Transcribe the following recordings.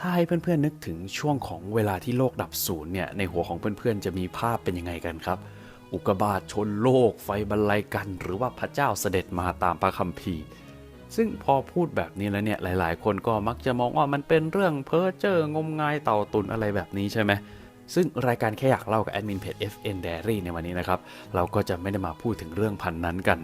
ถ้าให้เพื่อนๆนึกถึงช่วงของเวลาที่โลกดับศูนย์เนี่ยในหัวของเพื่อนๆจะมีภาพเป็นยังไงกันครับ อุกกาบาตชนโลก ไฟบรรลัยกัน หรือว่าพระเจ้าเสด็จมาตามพระคัมภีร์ ซึ่งพอพูดแบบนี้แล้วเนี่ยหลายๆ คนก็มักจะมองว่ามันเป็นเรื่องเพ้อเจ้องมงายเต่าตุนอะไรแบบนี้ใช่ไหมซึ่งรายการแค่อยากเล่ากับแอดมินเพจ FN Diary ในวันนี้นะครับ เราก็จะไม่ได้มาพูดถึงเรื่องพันนั้นกัน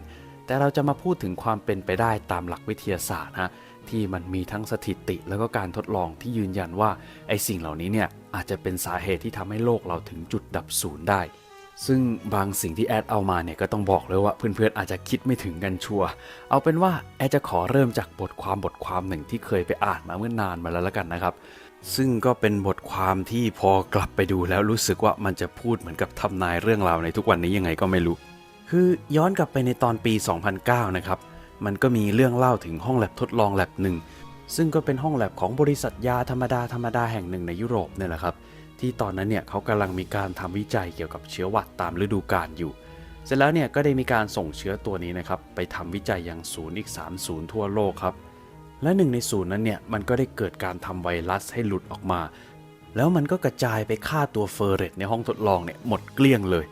แต่เราจะมาพูดถึงความเป็นไปได้ตามหลักวิทยาศาสตร์ฮะ ที่มันมีทั้งสถิติ แล้วก็การทดลองที่ยืนยันว่าไอ้สิ่งเหล่านี้เนี่ยอาจจะเป็นสาเหตุที่ทำให้โลกเราถึงจุดดับศูนย์ได้ ซึ่งบางสิ่งที่แอดเอามาเนี่ยก็ต้องบอกเลยว่าเพื่อนๆอาจจะคิดไม่ถึงกันชัวร์เอาเป็นว่าแอดจะขอเริ่มจากบทความบทความหนึ่งที่เคยไปอ่านมาเมื่อนานมาแล้วละกันนะครับซึ่งก็เป็นบทความที่พอกลับไปดูแล้วรู้สึกว่ามันจะพูดเหมือนกับทำนายเรื่องราวในทุกวันนี้ยังไงก็ไม่รู้ คือย้อนกลับไปในตอนปี 2009 นะครับ มันก็มีเรื่องเล่าถึงห้องแลบทดลองแลบหนึ่ง ซึ่งก็เป็นห้องแลบของบริษัทยาธรรมดาธรรมดาแห่งหนึ่งในยุโรปเนี่ยแหละครับ ที่ตอนนั้นเนี่ยเขากำลังมีการทำวิจัยเกี่ยวกับเชื้อหวัดตามฤดูกาลอยู่ เสร็จแล้วเนี่ยก็ได้มีการส่งเชื้อตัวนี้นะครับไปทำวิจัยยังศูนย์อีก3ศูนย์ทั่วโลกครับ และหนึ่งในศูนย์นั้นเนี่ยมันก็ได้เกิดการทำไวรัสให้หลุดออกมา แล้วมันก็กระจายไปฆ่าตัวเฟอร์เรตในห้องทดลองเนี่ยหมดเกลี้ยงเลย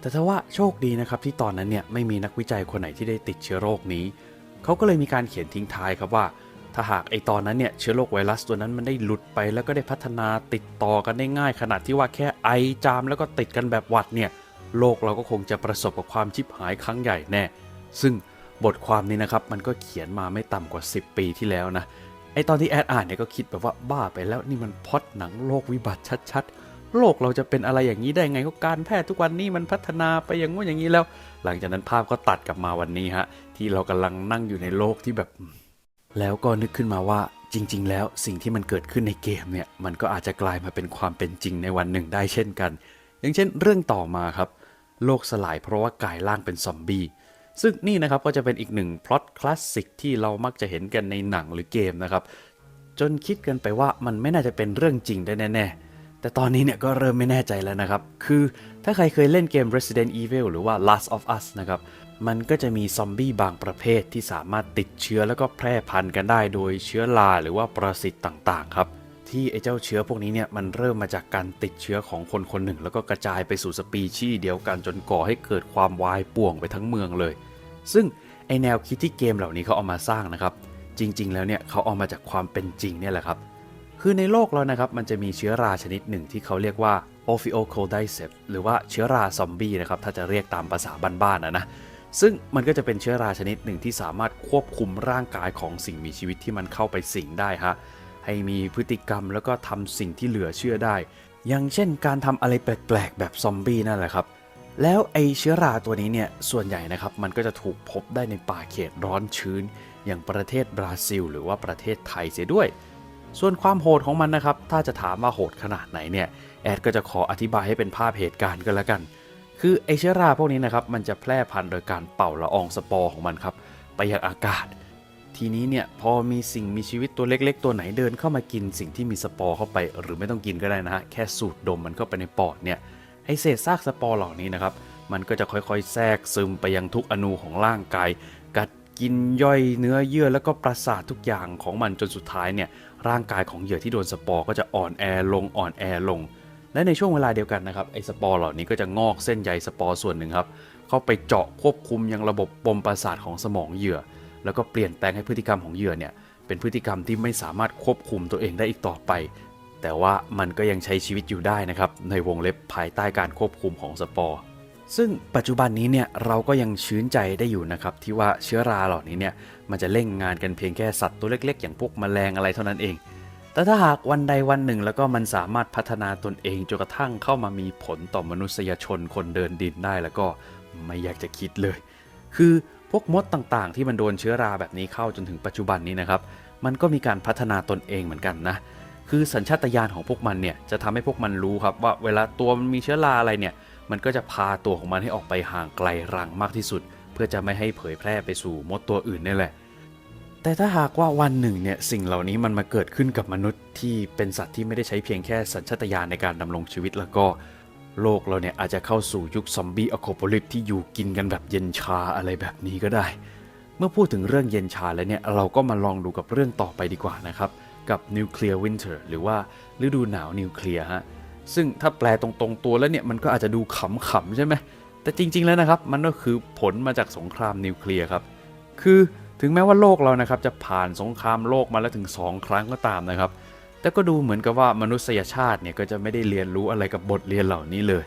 แต่ถ้าว่าโชคดีนะครับที่ตอนนั้นเนี่ยไม่มีนักวิจัยคนไหนที่ได้ติดเชื้อโรคนี้ เขาก็เลยมีการเขียนทิ้งท้ายครับว่า ถ้าหากไอตอนนั้นเนี่ยเชื้อโรคไวรัสตัวนั้นมันได้หลุดไป แล้วก็ได้พัฒนาติดต่อกันได้ง่าย ขนาดที่ว่าแค่ไอจามแล้วก็ติดกันแบบหวัดเนี่ยโลกเราก็คงจะประสบกับความชิบหายครั้งใหญ่แน่ ซึ่งบทความนี้นะครับมันก็เขียนมาไม่ต่ำกว่า 10 ปีที่แล้วนะไอตอนที่แอดอ่านเนี่ยก็คิดแบบว่าบ้าไปแล้วนี่มันพอดหนังโลกวิบัติชัดๆ โลกเราจะเป็นอะไรอย่างนี้ได้ไงก็การแพทย์ทุกวันนี้มันพัฒนาไปอย่างงู้นอย่างนี้แล้ว หลังจากนั้นภาพก็ตัดกลับมาวันนี้ฮะ ที่เรากำลังนั่งอยู่ในโลกที่แบบ แล้วก็นึกขึ้นมาว่าจริง ๆ แล้วสิ่งที่มันเกิดขึ้นในเกมเนี่ย มันก็อาจจะกลายมาเป็นความเป็นจริงในวันหนึ่งได้เช่นกัน อย่างเช่น เรื่องต่อมาครับ โลกสลายเพราะว่ากลายร่างเป็นซอมบี้ซึ่งนี่นะครับก็จะเป็นอีกหนึ่งพล็อตคลาสสิกที่เรามักจะเห็นกันในหนังหรือเกมนะครับจนคิดกันไปว่ามันไม่น่าจะเป็นเรื่องจริงได้แน่ๆ แต่ตอนนี้เนี่ยก็เริ่มไม่แน่ใจแล้วนะครับ คือถ้าใครเคยเล่นเกม Resident Evil หรือว่า Last of Us นะครับ มันก็จะมีซอมบี้บางประเภทที่สามารถติดเชื้อแล้วก็แพร่พันธุ์กันได้โดยเชื้อราหรือว่าปรสิตต่างๆครับ ที่ไอ้เจ้าเชื้อพวกนี้เนี่ยมันเริ่มมาจากการติดเชื้อของคนคนหนึ่ง แล้วก็กระจายไปสู่สปีชีส์เดียวกันจนก่อให้เกิดความวายป่วงไปทั้งเมืองเลย ซึ่งไอแนวคิดที่เกมเหล่านี้เขาเอามาสร้างนะครับ จริง ๆ แล้วเนี่ยเขาเอามาจากความเป็นจริงเนี่ยแหละครับ คือในโลกเรานะครับมันจะมีเชื้อราชนิดหนึ่งที่เขาเรียกว่า Ophiocordyceps หรือว่าเชื้อราซอมบี้นะครับถ้าจะเรียกตามภาษาบ้านๆนะนะซึ่งมันก็จะเป็นเชื้อราชนิดหนึ่งที่สามารถควบคุมร่างกายของสิ่งมีชีวิตที่มันเข้าไปสิงได้ฮะให้มีพฤติกรรมแล้วก็ทำสิ่งที่เหลือเชื่อได้ อย่างเช่นการทำอะไรแปลกๆ แบบซอมบี้นั่นแหละครับแล้วไอเชื้อราตัวนี้เนี่ยส่วนใหญ่นะครับมันก็จะถูกพบได้ในป่าเขตร้อนชื้น อย่างประเทศบราซิล หรือว่าประเทศไทยเสียด้วย ส่วนความโหดของมันนะครับ ถ้าจะถามว่าโหดขนาดไหนเนี่ย แอดก็จะขออธิบายให้เป็นภาพเหตุการณ์ก็แล้วกัน คือไอเชื้อราพวกนี้นะครับ มันจะแพร่พันธุ์โดยการเป่าละอองสปอร์ของมันครับ ไปยังอากาศ ทีนี้เนี่ยพอมีสิ่งมีชีวิตตัวเล็ก ๆ ตัวไหนเดินเข้ามากินสิ่งที่มีสปอร์เข้าไป หรือไม่ต้องกินก็ได้นะฮะ แค่สูดดมมันเข้าไปในปอดเนี่ย ไอเศษซากสปอร์เหล่านี้นะครับ มันก็จะค่อยๆ แทรกซึมไปยังทุกอนูของร่างกาย กินย่อยเนื้อเยื่อแล้วก็ประสาททุกอย่างของมันจนสุดท้ายเนี่ยร่างกายของเหยื่อที่โดนสปอร์ก็จะอ่อนแอลงอ่อนแอลง และในช่วงเวลาเดียวกันนะครับไอสปอร์เหล่านี้ก็จะงอกเส้นใยสปอร์ส่วนหนึ่งครับเข้าไปเจาะควบคุมยังระบบปมประสาทของสมองเหยื่อ แล้วก็เปลี่ยนแปลงให้พฤติกรรมของเหยื่อเนี่ยเป็นพฤติกรรมที่ไม่สามารถควบคุมตัวเองได้อีกต่อไป แต่ว่ามันก็ยังใช้ชีวิตอยู่ได้นะครับในวงเล็บภายใต้การควบคุมของสปอร์ ซึ่งปัจจุบันนี้เนี่ยเราก็ยังชื้นใจได้อยู่นะครับที่ว่าเชื้อราเหล่านี้เนี่ยมันจะเล่งงานกันเพียงแค่สัตว์ตัวเล็กๆ อย่างพวกแมลงอะไรเท่านั้นเอง แต่ถ้าหากวันใดวันหนึ่งแล้วก็มันสามารถพัฒนาตนเองจนกระทั่งเข้ามามีผลต่อมนุษยชนคนเดินดินได้แล้วก็ไม่อยากจะคิดเลย คือพวกมดต่างๆ ที่มันโดนเชื้อราแบบนี้เข้าจนถึงปัจจุบันนี้นะครับ มันก็มีการพัฒนาตนเองเหมือนกันนะ คือสัญชาตญาณของพวกมันเนี่ยจะทำให้พวกมันรู้ครับว่าเวลาตัวมันมีเชื้อราอะไรเนี่ย มันก็จะพาตัวของมันให้ออกไปห่างไกลรังมากที่สุด เพื่อจะไม่ให้เผยแพร่ไปสู่มดตัวอื่นนี่แหละ แต่ถ้าหากว่าวันหนึ่งเนี่ยสิ่งเหล่านี้มันมาเกิดขึ้นกับมนุษย์ที่เป็นสัตว์ที่ไม่ได้ใช้เพียงแค่สัญชาตญาณในการดำรงชีวิตแล้วก็ โลกเราเนี่ยอาจจะเข้าสู่ยุคซอมบี้อโคโปลิปที่อยู่กินกันแบบเย็นชาอะไรแบบนี้ก็ได้ เมื่อพูดถึงเรื่องเย็นชาแล้วเนี่ยเราก็มาลองดูกับเรื่องต่อไปดีกว่านะครับกับ nuclear winter หรือว่าฤดูหนาวนิวเคลียร์ฮะ ซึ่งถ้าแปลตรงๆตัวแล้วเนี่ยมันก็อาจจะดูขำๆใช่ไหมแต่จริง ๆแล้วนะครับมันก็คือผลมาจากสงครามนิวเคลียร์ครับ คือถึงแม้ว่าโลกเรานะครับจะผ่านสงครามโลกมาแล้วถึง 2 ครั้งก็ตามนะครับ แต่ก็ดูเหมือนกับว่ามนุษยชาติเนี่ยก็จะไม่ได้เรียนรู้อะไรกับบทเรียนเหล่านี้เลย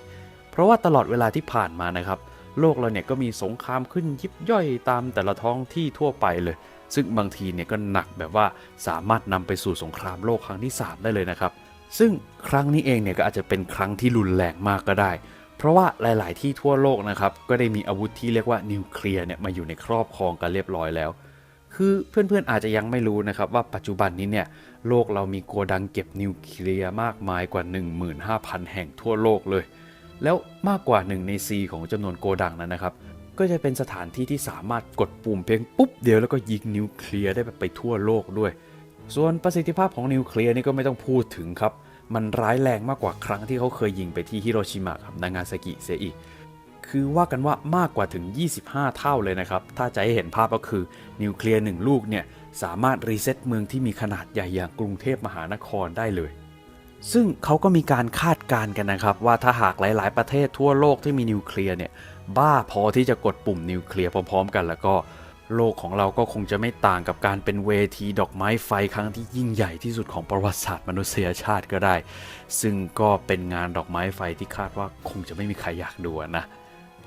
เพราะว่าตลอดเวลาที่ผ่านมานะครับ โลกเราเนี่ยก็มีสงครามขึ้นยิบย่อยตามแต่ละท้องที่ทั่วไปเลย ซึ่งบางทีเนี่ยก็หนักแบบว่าสามารถนำไปสู่สงครามโลกครั้งที่ 3 ได้เลยนะครับ ซึ่งครั้งนี้เองเนี่ยก็อาจจะเป็นครั้งที่รุนแรงมากก็ได้ เพราะว่าหลาย ๆ ที่ทั่วโลกนะครับก็ได้มีอาวุธที่เรียกว่านิวเคลียร์เนี่ยมาอยู่ในครอบครองกันเรียบร้อยแล้ว คือเพื่อนๆอาจจะยังไม่รู้นะครับว่าปัจจุบันนี้เนี่ยโลกเรามีโกดังเก็บนิวเคลียร์มากมายกว่า 15,000 แห่งทั่วโลกเลย แล้วมากกว่า1ใน4ของจำนวนโกดังนั้นนะครับก็จะเป็นสถานที่ที่สามารถกดปุ่มเพียงปุ๊บเดียวแล้วก็ยิงนิวเคลียร์ได้แบบไปทั่วโลกด้วย ส่วนประสิทธิภาพของนิวเคลียร์นี่ก็ไม่ต้องพูดถึงครับ มันร้ายแรงมากกว่าครั้งที่เขาเคยยิงไปที่ฮิโรชิมะกับนางาซากิเสียอีก คือว่ากันว่ามากกว่าถึง 25 เท่าเลยนะครับ ถ้าจะให้เห็นภาพก็คือนิวเคลียร์หนึ่งลูกเนี่ยสามารถรีเซ็ตเมืองที่มีขนาดใหญ่อย่างกรุงเทพมหานครได้เลย ซึ่งเขาก็มีการคาดการณ์กันนะครับ ว่าถ้าหากหลาย ๆ ประเทศทั่วโลกที่มีนิวเคลียร์เนี่ยบ้าพอที่จะกดปุ่มนิวเคลียร์พร้อม ๆ กันแล้วก็ โลกของเราก็คงจะไม่ต่างกับการเป็นเวทีดอกไม้ไฟครั้งที่ยิ่งใหญ่ที่สุดของประวัติศาสตร์มนุษยชาติก็ได้ ซึ่งก็เป็นงานดอกไม้ไฟที่คาดว่าคงจะไม่มีใครอยากดูนะ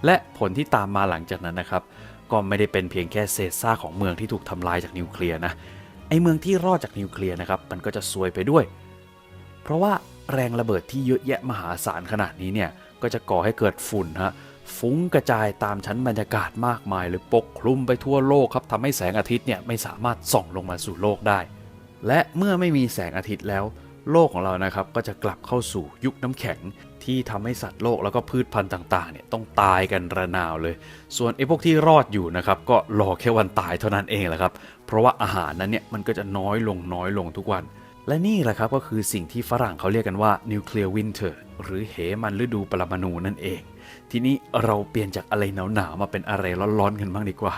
และผลที่ตามมาหลังจากนั้นนะครับ ก็ไม่ได้เป็นเพียงแค่เศษซากของเมืองที่ถูกทำลายจากนิวเคลียร์นะ ไอเมืองที่รอดจากนิวเคลียร์นะครับ มันก็จะซวยไปด้วย เพราะว่าแรงระเบิดที่เยอะแยะมหาศาลขนาดนี้เนี่ย ก็จะก่อให้เกิดฝุ่นฮะ ฟุ้งกระจายตามชั้นบรรยากาศมากมายเลยปกคลุมไปทั่วโลกครับทำให้แสงอาทิตย์เนี่ยไม่สามารถส่องลงมาสู่โลกได้ และเมื่อไม่มีแสงอาทิตย์แล้ว โลกของเรานะครับก็จะกลับเข้าสู่ยุคน้ำแข็งที่ทำให้สัตว์โลกแล้วก็พืชพันธุ์ต่างๆเนี่ยต้องตายกันระนาวเลย ส่วนไอ้พวกที่รอดอยู่นะครับก็รอแค่วันตายเท่านั้นเองแหละครับ เพราะว่าอาหารนั้นเนี่ยมันก็จะน้อยลงน้อยลงทุกวัน และนี่แหละครับก็คือสิ่งที่ฝรั่งเขาเรียกกันว่า nuclear winter หรือเหมันฤดูปรมาณูนั่นเอง ทีนี้เราเปลี่ยนจากอะไรหนาวๆมาเป็นอะไรร้อนๆกันบ้างดีกว่า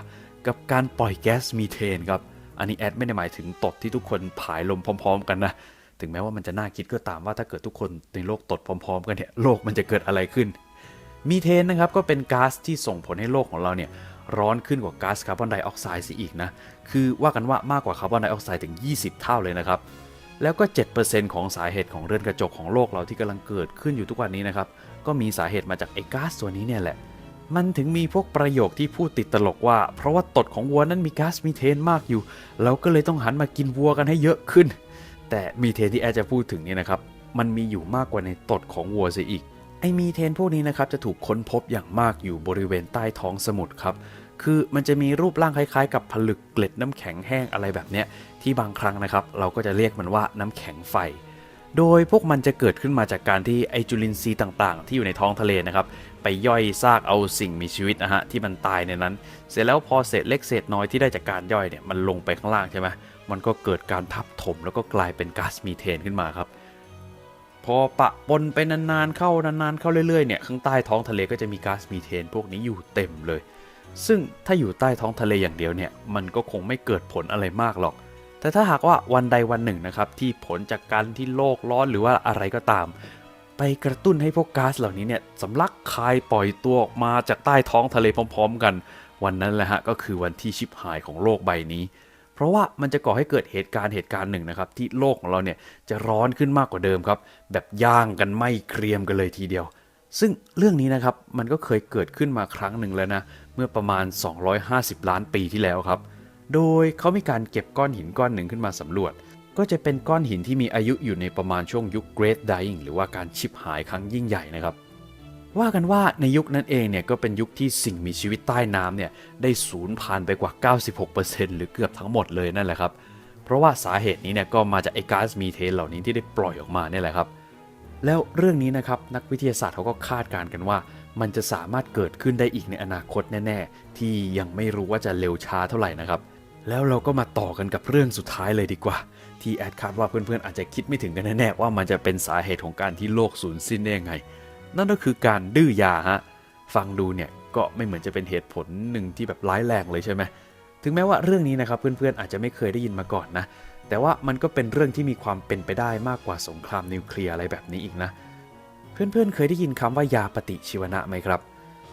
กับการปล่อยแก๊สมีเทนครับ อันนี้แอดไม่ได้หมายถึงตดที่ทุกคนผายลมพร้อม ๆ กันนะถึงแม้ว่ามันจะน่าคิดก็ตามว่าถ้าเกิดทุกคนในโลกตดพร้อม ๆ กันเนี่ยโลกมันจะเกิดอะไรขึ้น มีเทนนะครับก็เป็นก๊าซที่ส่งผลให้โลกของเราเนี่ยร้อนขึ้นกว่าก๊าซคาร์บอนไดออกไซด์ซะอีกนะ คือว่ากันว่ามากกว่าคาร์บอนไดออกไซด์ถึง 20 เท่าเลยนะครับ แล้วก็ 7%ของสาเหตุของเรือนกระจกของโลกเราที่กำลังเกิดขึ้นอยู่ทุกวันนี้นะครับ ก็มีสาเหตุมาจากไอ้ก๊าซตัวนี้เนี่ยแหละ มันถึงมีพวกประโยคที่พูดติดตลกว่า เพราะว่าตดของวัวนั้นมีก๊าซมีเทนมากอยู่ เราก็เลยต้องหันมากินวัวกันให้เยอะขึ้น แต่มีเทนที่แอจะพูดถึงเนี่ยนะครับ มันมีอยู่มากกว่าในตดของวัวเสียอีก ไอมีเทนพวกนี้นะครับจะถูกค้นพบอย่างมากอยู่บริเวณใต้ท้องสมุทรครับ คือมันจะมีรูปร่างคล้ายๆ กับผลึกเกล็ดน้ำแข็งแห้งอะไรแบบเนี้ยที่บางครั้งนะครับ เราก็จะเรียกมันว่าน้ำแข็งไฟ โดยพวกมันจะเกิดขึ้นมาจากการที่ไอจุลินทรีย์ต่างๆ ที่อยู่ในท้องทะเลนะครับ ไปย่อยซากเอาสิ่งมีชีวิตนะฮะที่มันตายในนั้น เสร็จแล้วพอเศษเล็กเศษน้อยที่ได้จากการย่อยเนี่ยมันลงไปข้างล่างใช่ไหมมันก็เกิดการทับถมแล้วก็กลายเป็นก๊าซมีเทนขึ้นมาครับพอปะปนไปนานๆเข้านานๆเข้าเรื่อยๆเนี่ยข้างใต้ท้องทะเลก็จะมีก๊าซมีเทนพวกนี้อยู่เต็มเลย ซึ่งถ้าอยู่ใต้ท้องทะเลอย่างเดียวเนี่ยมันก็คงไม่เกิดผลอะไรมากหรอก แต่ถ้าหากว่าวันใดวันหนึ่งนะครับที่ผลจากการที่โลกร้อนหรือว่าอะไรก็ตาม ไปกระตุ้นให้พวกก๊าซเหล่านี้เนี่ยสำลักคายปล่อยตัวออกมาจากใต้ท้องทะเลพร้อม ๆ กัน วันนั้นแหละฮะก็คือวันที่ชิบหายของโลกใบนี้ เพราะว่ามันจะก่อให้เกิดเหตุการณ์เหตุการณ์หนึ่งนะครับที่โลกของเราเนี่ยจะร้อนขึ้นมากกว่าเดิมครับ แบบย่างกันไม่เครียมกันเลยทีเดียว ซึ่งเรื่องนี้นะครับมันก็เคยเกิดขึ้นมาครั้งหนึ่งแล้วนะ เมื่อประมาณ 250 ล้านปีที่แล้วครับ โดยเขามีการเก็บก้อนหินก้อนหนึ่งขึ้นมาสำรวจ ก็จะเป็นก้อนหินที่มีอายุอยู่ในประมาณช่วงยุค Great Dying หรือว่าการชิบหายครั้งยิ่งใหญ่นะครับ ว่ากันว่าในยุคนั้นเองเนี่ยก็เป็นยุคที่สิ่งมีชีวิตใต้น้ำเนี่ยได้สูญพันธุ์ไปกว่า 96%หรือเกือบทั้งหมดเลยนั่นแหละครับ เพราะว่าสาเหตุนี้เนี่ยก็มาจากไอ้ก๊าซมีเทนเหล่านี้ที่ได้ปล่อยออกมาเนี่ยแหละครับ แล้วเรื่องนี้นะครับนักวิทยาศาสตร์เขาก็คาดการณ์กันว่า มันจะสามารถเกิดขึ้นได้อีกในอนาคตแน่ๆ ที่ยังไม่รู้ว่าจะเร็วช้าเท่าไหร่นะครับ แล้วเราก็มาต่อกันกับเรื่องสุดท้ายเลยดีกว่า ที่แอดคาดว่าเพื่อนๆอาจจะคิดไม่ถึงกันแน่ๆว่ามันจะเป็นสาเหตุของการที่โลกสูญสิ้นได้ยังไง นั่นก็คือการดื้อยาฮะฟังดูเนี่ยก็ไม่เหมือนจะเป็นเหตุผลหนึ่งที่แบบร้ายแรงเลยใช่ไหมถึงแม้ว่าเรื่องนี้นะครับเพื่อนๆอาจจะไม่เคยได้ยินมาก่อนนะ แต่ว่ามันก็เป็นเรื่องที่มีความเป็นไปได้มากกว่าสงครามนิวเคลียร์อะไรแบบนี้อีกนะ เพื่อนๆ เคยได้ยินคำว่ายาปฏิชีวนะไหมครับ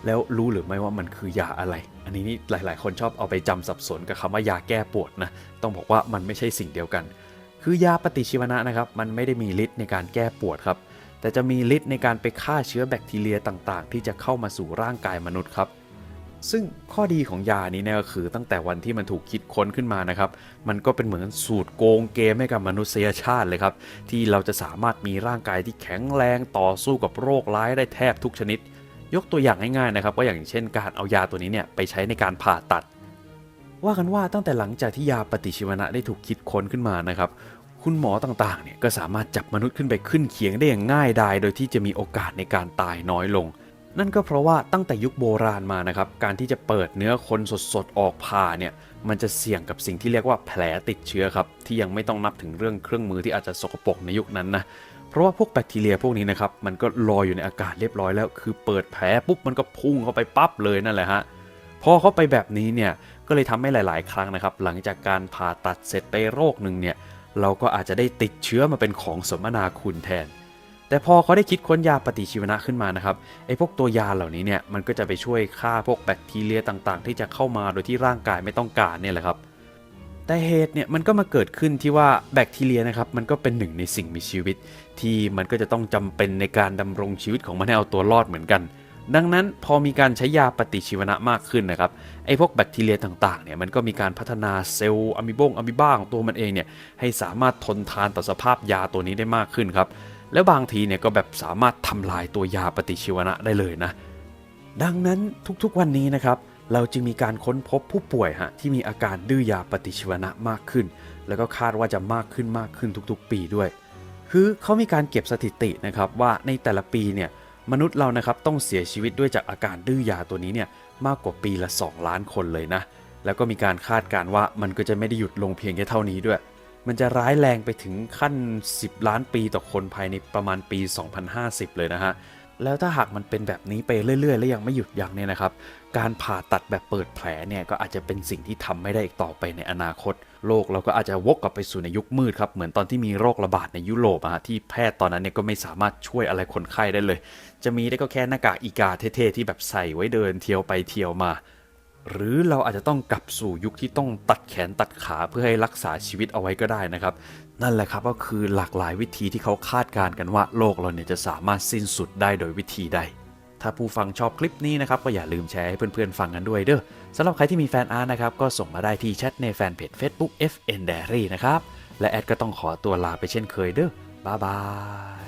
แล้วรู้หรือไม่ว่ามันคือยาอะไร อันนี้นี่หลายๆ คนชอบเอาไปจำสับสนกับคำว่ายาแก้ปวดนะ ต้องบอกว่ามันไม่ใช่สิ่งเดียวกัน คือยาปฏิชีวนะนะครับ มันไม่ได้มีฤทธิ์ในการแก้ปวดครับ แต่จะมีฤทธิ์ในการไปฆ่าเชื้อแบคทีเรียต่างๆ ที่จะเข้ามาสู่ร่างกายมนุษย์ครับ ซึ่งข้อดีของยานี้เนี่ยก็คือตั้งแต่วันที่มันถูกคิดค้นขึ้นมานะครับ มันก็เป็นเหมือนสูตรโกงเกมให้กับมนุษยชาติเลยครับ ที่เราจะสามารถมีร่างกายที่แข็งแรงต่อสู้กับโรคร้ายได้แทบทุกชนิด ยกตัวอย่างง่ายๆนะครับ ก็อย่างเช่นการเอายาตัวนี้เนี่ยไปใช้ในการผ่าตัด ว่ากันว่าตั้งแต่หลังจากที่ยาปฏิชีวนะได้ถูกคิดค้นขึ้นมานะครับคุณหมอต่างๆเนี่ยก็สามารถจับมนุษย์ขึ้นไปขึ้นเคียงได้อย่างง่ายดาย โดยที่จะมีโอกาสในการตายน้อยลง นั่นก็เพราะว่าตั้งแต่ยุคโบราณมานะครับ การที่จะเปิดเนื้อคนสดๆ ออกผ่าเนี่ย มันจะเสี่ยงกับสิ่งที่เรียกว่าแผลติดเชื้อครับ ที่ยังไม่ต้องนับถึงเรื่องเครื่องมือที่อาจจะสกปรกในยุคนั้นนะ เพราะว่าพวกแบคทีเรียพวกนี้นะครับ มันก็ลอยอยู่ในอากาศเรียบร้อยแล้ว คือเปิดแผลปุ๊บมันก็พุ่งเข้าไปปั๊บเลยนั่นแหละฮะ พอเข้าไปแบบนี้เนี่ย ก็เลยทำให้หลาย ๆ ครั้งนะครับ หลังจากการผ่าตัดเสร็จไปโรคหนึ่งเนี่ย เราก็อาจจะได้ติดเชื้อมาเป็นของสมนาคุณแทน แต่พอเขาได้คิดค้นยาปฏิชีวนะขึ้นมานะครับไอ้พวกตัวยาเหล่านี้เนี่ยมันก็จะไปช่วยฆ่าพวกแบคทีเรียต่างๆ ที่จะเข้ามาโดยที่ร่างกายไม่ต้องการเนี่ยแหละครับ แต่เหตุเนี่ยมันก็มาเกิดขึ้นที่ว่าแบคทีเรียนะครับมันก็เป็นหนึ่งในสิ่งมีชีวิต ที่มันก็จะต้องจำเป็นในการดำรงชีวิตของมันให้เอาตัวรอดเหมือนกัน ดังนั้นพอมีการใช้ยาปฏิชีวนะมากขึ้นนะครับไอ้พวกแบคทีเรียต่างๆเนี่ยมันก็มีการพัฒนาเซลล์อะมิบงอะมิบ้าของตัวมันเองเนี่ยให้สามารถทนทานต่อสภาพยาตัวนี้ได้มากขึ้นครับ แล้วบางทีเนี่ยก็แบบสามารถทำลายตัวยาปฏิชีวนะได้เลยนะ ดังนั้นทุกๆวันนี้นะครับเราจึงมีการค้นพบผู้ป่วยฮะที่มีอาการดื้อยาปฏิชีวนะมากขึ้น แล้วก็คาดว่าจะมากขึ้นมากขึ้นทุกๆ ปีด้วย คือเขามีการเก็บสถิตินะครับว่าในแต่ละปีเนี่ยมนุษย์เรานะครับต้องเสียชีวิตด้วยจากอาการดื้อยาตัวนี้เนี่ยมากกว่าปีละ 2 ล้านคนเลยนะ แล้วก็มีการคาดการว่ามันก็จะไม่ได้หยุดลงเพียงแค่เท่านี้ด้วย มันจะร้ายแรงไปถึงขั้น 10 ล้านปีต่อคนภายในประมาณปี 2050 เลยนะฮะ แล้วถ้าหากมันเป็นแบบนี้ไปเรื่อยๆ และยังไม่หยุดยั้งเนี่ยนะครับ การผ่าตัดแบบเปิดแผลเนี่ยก็อาจจะเป็นสิ่งที่ทำไม่ได้อีกต่อไปในอนาคต โลกเราก็อาจจะวกกลับไปสู่ในยุคมืดครับ เหมือนตอนที่มีโรคระบาดในยุโรปอะฮะที่แพทย์ตอนนั้นเนี่ยก็ไม่สามารถช่วยอะไรคนไข้ได้เลย จะมีได้ก็แค่หน้ากากอีกาเท่ๆที่แบบใส่ไว้เดินเที่ยวไปเที่ยวมา หรือเราอาจจะต้องกลับสู่ยุคที่ต้องตัดแขนตัดขาเพื่อให้รักษาชีวิตเอาไว้ก็ได้นะครับ นั่นแหละครับก็คือหลากหลายวิธีที่เขาคาดการณ์กันว่าโลกเราเนี่ยจะสามารถสิ้นสุดได้โดยวิธีใด ถ้าผู้ฟังชอบคลิปนี้นะครับก็อย่าลืมแชร์ให้เพื่อนๆฟังกันด้วยเด้อสำหรับใครที่มีแฟนอาร์ตนะครับก็ส่งมาได้ที่แชทในแฟนเพจ Facebook FN Diary นะครับและแอดก็ต้องขอตัวลาไปเช่นเคยเด้อบ๊ายบาย